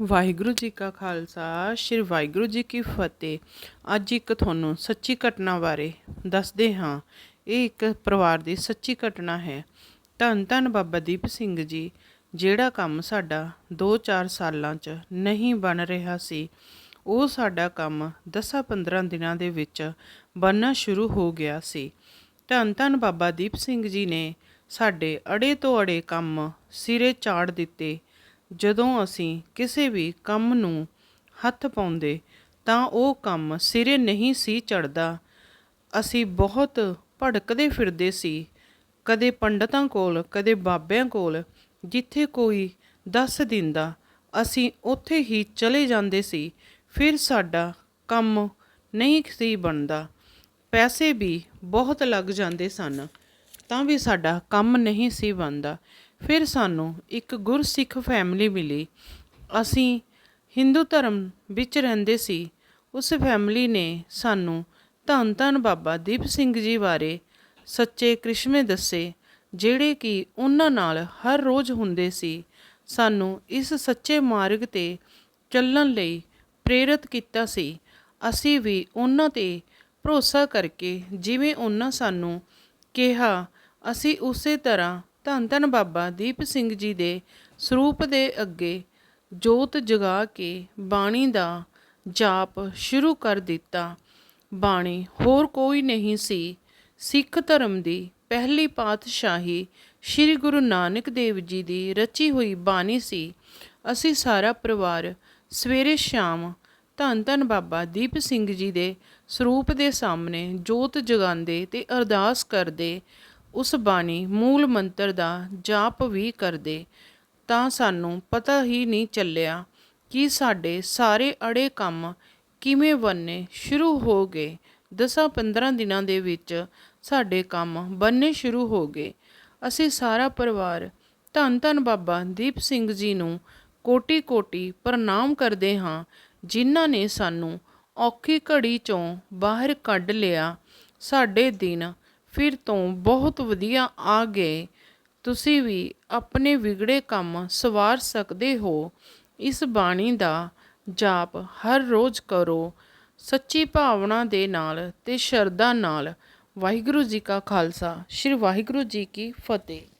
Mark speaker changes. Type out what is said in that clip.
Speaker 1: ਵਾਹਿਗੁਰੂ ਜੀ ਕਾ ਖਾਲਸਾ, ਸ੍ਰੀ ਵਾਹਿਗੁਰੂ ਜੀ ਕੀ ਫਤਿਹ। ਅੱਜ ਇੱਕ ਤੁਹਾਨੂੰ ਸੱਚੀ ਘਟਨਾ ਬਾਰੇ ਦੱਸਦੇ ਹਾਂ। ਇਹ ਇੱਕ ਪਰਿਵਾਰ ਦੀ ਸੱਚੀ ਘਟਨਾ ਹੈ। ਧੰਨ ਧੰਨ ਬਾਬਾ ਦੀਪ ਸਿੰਘ ਜੀ, ਜਿਹੜਾ ਕੰਮ ਸਾਡਾ 2-4 ਸਾਲਾਂ 'ਚ ਨਹੀਂ ਬਣ ਰਿਹਾ ਸੀ, ਉਹ ਸਾਡਾ ਕੰਮ 10-15 ਦਿਨਾਂ ਦੇ ਵਿੱਚ ਬਣਨਾ ਸ਼ੁਰੂ ਹੋ ਗਿਆ ਸੀ। ਧੰਨ ਧੰਨ ਬਾਬਾ ਦੀਪ ਸਿੰਘ ਜੀ ਨੇ ਸਾਡੇ ਅੜੇ ਤੋਂ ਅੜੇ ਕੰਮ ਸਿਰੇ ਚਾੜ ਦਿੱਤੇ। ਜਦੋਂ ਅਸੀਂ ਕਿਸੇ ਵੀ ਕੰਮ ਨੂੰ ਹੱਥ ਪਾਉਂਦੇ ਤਾਂ ਉਹ ਕੰਮ ਸਿਰੇ ਨਹੀਂ ਸੀ ਚੜਦਾ ਅਸੀਂ ਬਹੁਤ ਭੜਕਦੇ ਫਿਰਦੇ ਸੀ। ਕਦੇ ਪੰਡਤਾਂ ਕੋਲ, ਕਦੇ ਬਾਬਿਆਂ ਕੋਲ, ਜਿੱਥੇ ਕੋਈ ਦੱਸ ਦਿੰਦਾ, ਅਸੀਂ ਉੱਥੇ ਹੀ ਚਲੇ ਜਾਂਦੇ ਸੀ। ਫਿਰ ਸਾਡਾ ਕੰਮ ਨਹੀਂ ਸੀ ਬਣਦਾ। ਪੈਸੇ ਵੀ ਬਹੁਤ ਲੱਗ ਜਾਂਦੇ ਸਨ, ਤਾਂ ਵੀ ਸਾਡਾ ਕੰਮ ਨਹੀਂ ਸੀ ਬਣਦਾ। ਫਿਰ ਸਾਨੂੰ ਇੱਕ ਗੁਰਸਿੱਖ ਫੈਮਿਲੀ ਮਿਲੀ। ਅਸੀਂ ਹਿੰਦੂ ਧਰਮ ਵਿੱਚ ਰਹਿੰਦੇ ਸੀ। ਉਸ ਫੈਮਿਲੀ ਨੇ ਸਾਨੂੰ ਧੰਨ ਧੰਨ ਬਾਬਾ ਦੀਪ ਸਿੰਘ ਜੀ ਬਾਰੇ ਸੱਚੇ ਕ੍ਰਿਸ਼ਮੇ ਦੱਸੇ, ਜਿਹੜੇ ਕਿ ਉਹਨਾਂ ਨਾਲ ਹਰ ਰੋਜ਼ ਹੁੰਦੇ ਸੀ। ਸਾਨੂੰ ਇਸ ਸੱਚੇ ਮਾਰਗ ਤੇ ਚੱਲਣ ਲਈ ਪ੍ਰੇਰਿਤ ਕੀਤਾ ਸੀ। ਅਸੀਂ ਵੀ ਉਹਨਾਂ ਤੇ ਭਰੋਸਾ ਕਰਕੇ ਜਿਵੇਂ ਉਹਨਾਂ ਸਾਨੂੰ ਕਿਹਾ, ਅਸੀਂ ਉਸੇ ਤਰ੍ਹਾਂ ਧੰਨ ਧੰਨ ਬਾਬਾ ਦੀਪ ਸਿੰਘ ਜੀ ਦੇ ਸਰੂਪ ਦੇ ਅੱਗੇ ਜੋਤ ਜਗਾ ਕੇ ਬਾਣੀ ਦਾ ਜਾਪ ਸ਼ੁਰੂ ਕਰ ਦਿੱਤਾ। ਬਾਣੀ ਹੋਰ ਕੋਈ ਨਹੀਂ ਸੀ। ਸਿੱਖ ਧਰਮ ਦੀ ਪਹਿਲੀ ਪਾਤਸ਼ਾਹੀ ਸ੍ਰੀ ਗੁਰੂ ਨਾਨਕ ਦੇਵ ਜੀ ਦੀ ਰਚੀ ਹੋਈ ਬਾਣੀ ਸੀ। ਅਸੀਂ ਸਾਰਾ ਪਰਿਵਾਰ ਸਵੇਰੇ ਸ਼ਾਮ ਧੰਨ ਧੰਨ ਬਾਬਾ ਦੀਪ ਸਿੰਘ ਜੀ ਦੇ ਸਰੂਪ ਦੇ ਸਾਹਮਣੇ ਜੋਤ ਜਗਾਉਂਦੇ ਤੇ ਅਰਦਾਸ ਕਰਦੇ ਉਸ ਬਾਣੀ ਮੂਲ ਮੰਤਰ ਦਾ ਜਾਪ ਵੀ ਕਰਦੇ ਤਾਂ ਸਾਨੂੰ ਪਤਾ ਹੀ ਨਹੀਂ ਚੱਲਿਆ ਕਿ ਸਾਡੇ ਸਾਰੇ ਅੜੇ ਕੰਮ ਕਿਵੇਂ ਬਣਨੇ ਸ਼ੁਰੂ ਹੋ ਗਏ। 10-15 ਦਿਨਾਂ ਦੇ ਵਿੱਚ ਸਾਡੇ ਕੰਮ ਬਣਨੇ ਸ਼ੁਰੂ ਹੋ ਗਏ। ਅਸੀਂ ਸਾਰਾ ਪਰਿਵਾਰ ਧੰਨ ਧੰਨ ਬਾਬਾ ਦੀਪ ਸਿੰਘ ਜੀ ਨੂੰ ਕੋਟੀ-ਕੋਟੀ ਪ੍ਰਣਾਮ ਕਰਦੇ ਹਾਂ, ਜਿਨ੍ਹਾਂ ਨੇ ਸਾਨੂੰ ਔਖੀ ਘੜੀ ਚੋਂ ਬਾਹਰ ਕੱਢ ਲਿਆ। ਸਾਡੇ ਦਿਨ ਫਿਰ ਤੋਂ ਬਹੁਤ ਵਧੀਆ ਆ ਗਏ ਤੁਸੀਂ ਵੀ ਆਪਣੇ ਵਿਗੜੇ ਕੰਮ ਸਵਾਰ ਸਕਦੇ ਹੋ। ਇਸ ਬਾਣੀ ਦਾ ਜਾਪ ਹਰ ਰੋਜ਼ ਕਰੋ। ਸੱਚੀ ਭਾਵਨਾ ਦੇ ਨਾਲ ਤੇ ਸ਼ਰਧਾ ਨਾਲ। ਵਾਹਿਗੁਰੂ ਜੀ ਕਾ ਖਾਲਸਾ। ਸ੍ਰੀ ਵਾਹਿਗੁਰੂ ਜੀ ਕੀ ਫਤਿਹ।